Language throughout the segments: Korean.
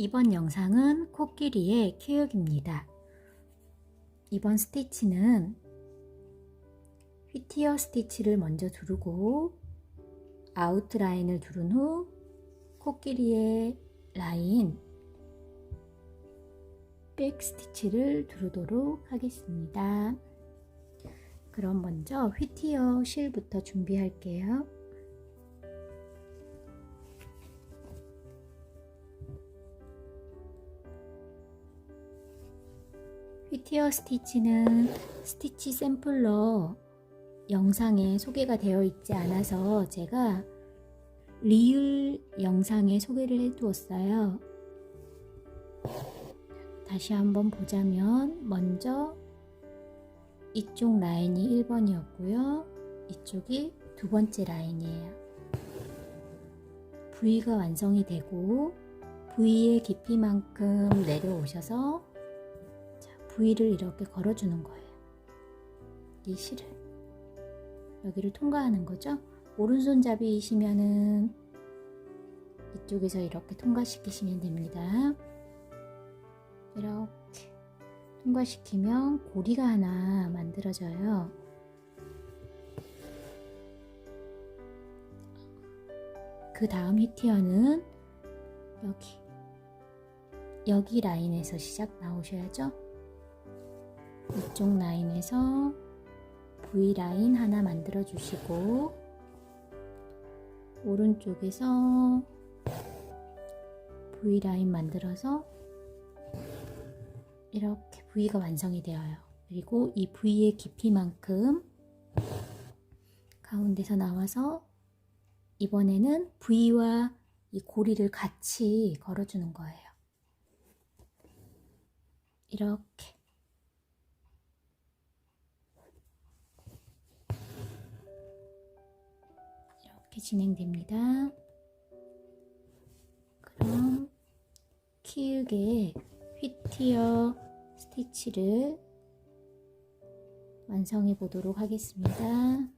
이번 영상은 코끼리의 키읔입니다. 이번 스티치는 휘티어 스티치를 먼저 두르고 아웃라인을 두른 후 코끼리의 라인 백 스티치를 두르도록 하겠습니다. 그럼 먼저 휘티어 실부터 준비할게요. 휘티어 스티치는 스티치 샘플러 영상에 소개가 되어 있지 않아서 제가 리을 영상에 소개를 해 두었어요. 다시 한번 보자면 먼저 이쪽 라인이 1번이었고요. 이쪽이 두 번째 라인이에요. V가 완성이 되고 V의 깊이만큼 내려오셔서 자, V를 이렇게 걸어주는 거예요. 이 실을 여기를 통과하는 거죠. 오른손잡이이시면은 이쪽에서 이렇게 통과시키시면 됩니다. 이렇게 통과시키면 고리가 하나 만들어져요. 그 다음 휘티어는 여기 여기 라인에서 시작 나오셔야죠. 이쪽 라인에서 V 라인 하나 만들어 주시고 오른쪽에서 V 라인 만들어서 이렇게 V가 완성이 되어요. 그리고 이 V의 깊이만큼 가운데서 나와서 이번에는 V와 이 고리를 같이 걸어주는 거예요. 이렇게 이렇게 진행됩니다. 그럼 키읔의 휘티어 스티치를 완성해 보도록 하겠습니다.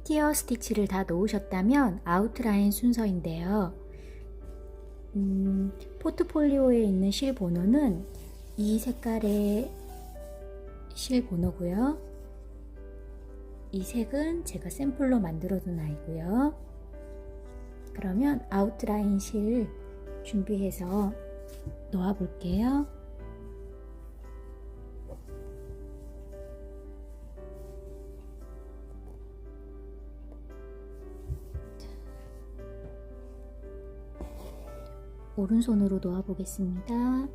휘티어 스티치를 다 놓으셨다면 아웃라인 순서인데요. 음, 포트폴리오에 있는 실 번호는 이 색깔의 실 번호고요. 이 색은 제가 샘플로 만들어 둔 아이고요. 그러면 아웃라인 실 준비해서 놓아 볼게요. 오른손으로 놓아 보겠습니다.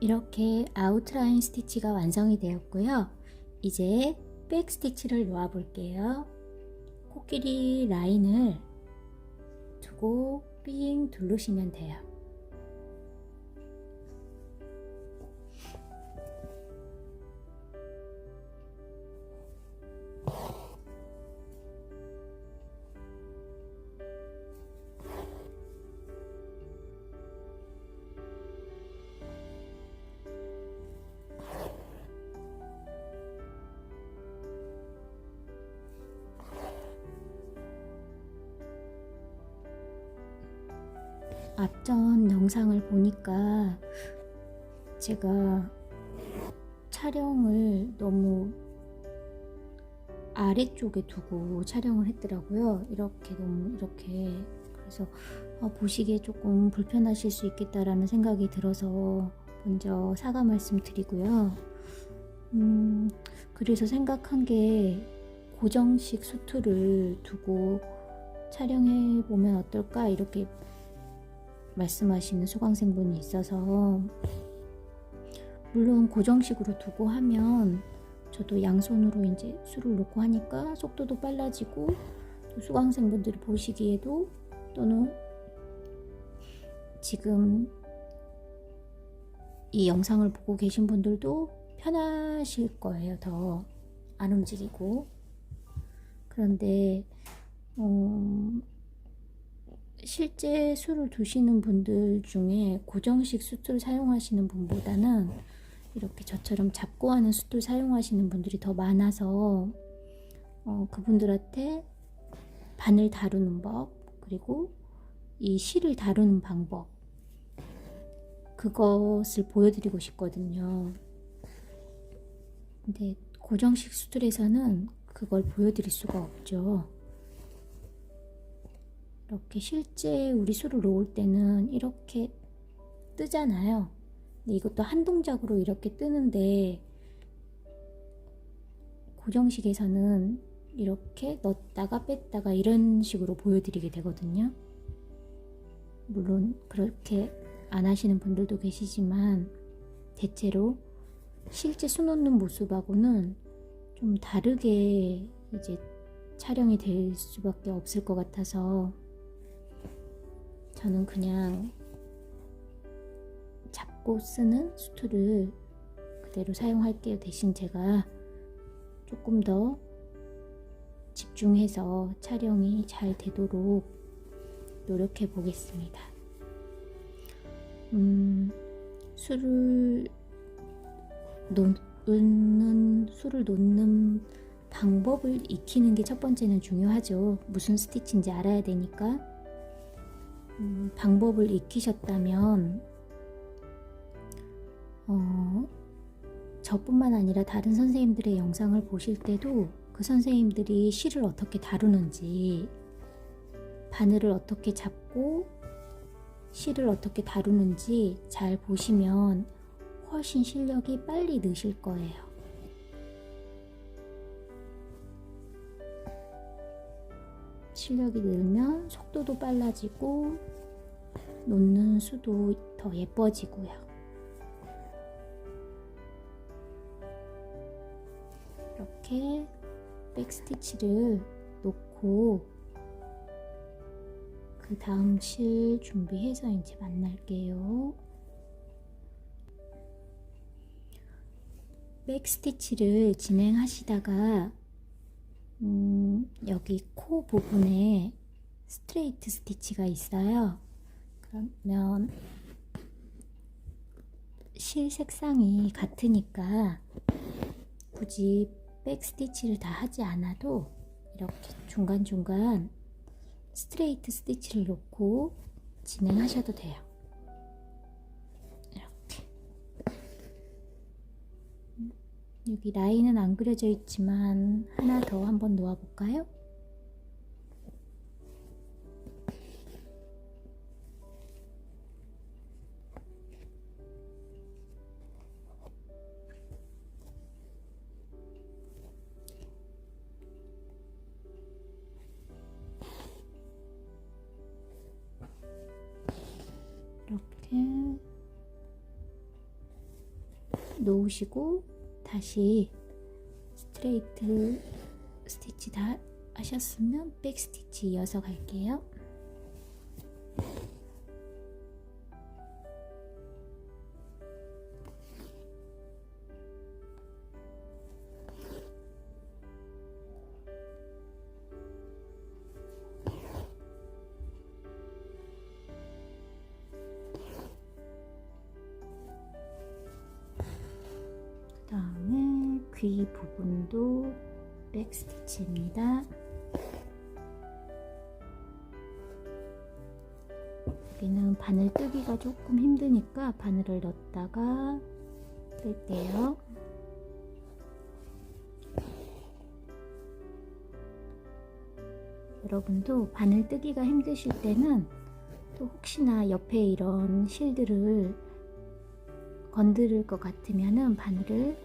이렇게 아웃라인 스티치가 완성이 되었고요. 이제 백 스티치를 놓아 볼게요. 코끼리 라인을 두고 삥 두르시면 돼요. 앞전 영상을 보니까 제가 촬영을 너무 아래쪽에 두고 촬영을 했더라고요. 이렇게 너무 이렇게 그래서 어, 보시기에 조금 불편하실 수 있겠다라는 생각이 들어서 먼저 사과 말씀 드리고요. 음, 그래서 생각한 게 고정식 수트를 두고 촬영해 보면 어떨까 이렇게 말씀하시는 수강생분이 있어서 물론 고정식으로 두고 하면 저도 양손으로 이제 술을 놓고 하니까 속도도 빨라지고 또 수강생분들이 보시기에도 또는 지금 이 영상을 보고 계신 분들도 편하실 거예요. 더 안 움직이고 그런데 어, 실제 술을 두시는 분들 중에 고정식 수트를 사용하시는 분보다는 이렇게 저처럼 잡고 하는 수트를 사용하시는 분들이 더 많아서 어, 그분들한테 바늘 다루는 법 그리고 이 실을 다루는 방법 그것을 보여드리고 싶거든요. 근데 고정식 수틀에서는 그걸 보여드릴 수가 없죠. 이렇게 실제 우리 술을 놓을 때는 이렇게 뜨잖아요. 근데 이것도 한 동작으로 이렇게 뜨는데 고정식에서는 이렇게 넣었다가 뺐다가 이런 식으로 보여드리게 되거든요. 물론 그렇게 안 하시는 분들도 계시지만 대체로 실제 수 놓는 모습하고는 좀 다르게 이제 촬영이 될 수밖에 없을 것 같아서 저는 그냥 잡고 쓰는 수트를 그대로 사용할게요. 대신 제가 조금 더 집중해서 촬영이 잘 되도록 노력해 보겠습니다. 음, 술을 놓는 술을 놓는 방법을 익히는 게 첫 번째는 중요하죠. 무슨 스티치인지 알아야 되니까 음, 방법을 익히셨다면 어, 저뿐만 아니라 다른 선생님들의 영상을 보실 때도 그 선생님들이 실을 어떻게 다루는지 바늘을 어떻게 잡고 실을 어떻게 다루는지 잘 보시면 훨씬 실력이 빨리 느실 거예요. 실력이 늘면 속도도 빨라지고 놓는 수도 더 예뻐지고요. 이렇게 백스티치를 놓고 그 다음 실 준비해서 이제 만날게요. 백스티치를 진행하시다가 음, 여기 코 부분에 스트레이트 스티치가 있어요. 그러면 실 색상이 같으니까 굳이 백 스티치를 다 하지 않아도 이렇게 중간중간 스트레이트 스티치를 놓고 진행하셔도 돼요. 여기 라인은 안 그려져 있지만 하나 더 한번 놓아 볼까요? 이렇게 놓으시고 다시 스트레이트 스티치 다 하셨으면 백 스티치 이어서 갈게요. 귀 부분도 백 스티치입니다. 여기는 바늘 뜨기가 조금 힘드니까 바늘을 넣었다가 뺄게요. 여러분도 바늘 뜨기가 힘드실 때는 또 혹시나 옆에 이런 실들을 건드릴 것 같으면은 바늘을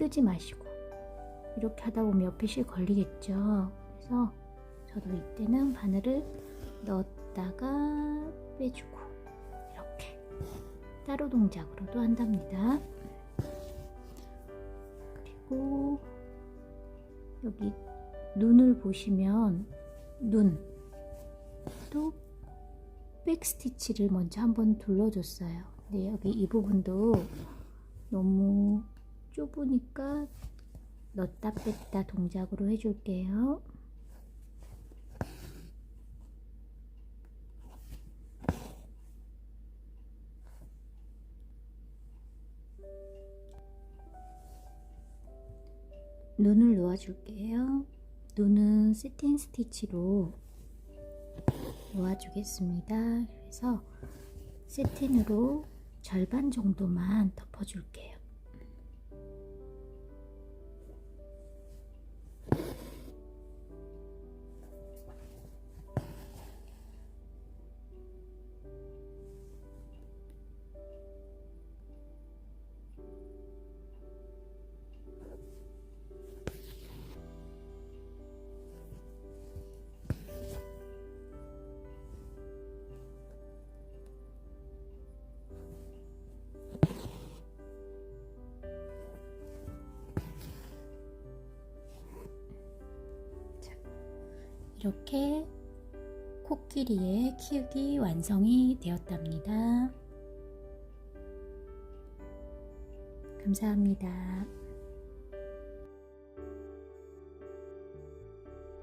뜨지 마시고 이렇게 하다 보면 옆에 실 걸리겠죠. 그래서 저도 이때는 바늘을 넣었다가 빼주고 이렇게 따로 동작으로도 한답니다. 그리고 여기 눈을 보시면 눈도 백스티치를 먼저 한번 둘러줬어요. 근데 여기 이 부분도 너무 좁으니까 넣었다 뺐다 동작으로 해줄게요. 눈을 놓아줄게요. 눈은 세틴 스티치로 놓아주겠습니다. 그래서 세틴으로 절반 정도만 덮어줄게요. 이렇게 코끼리의 키우기 완성이 되었답니다. 감사합니다.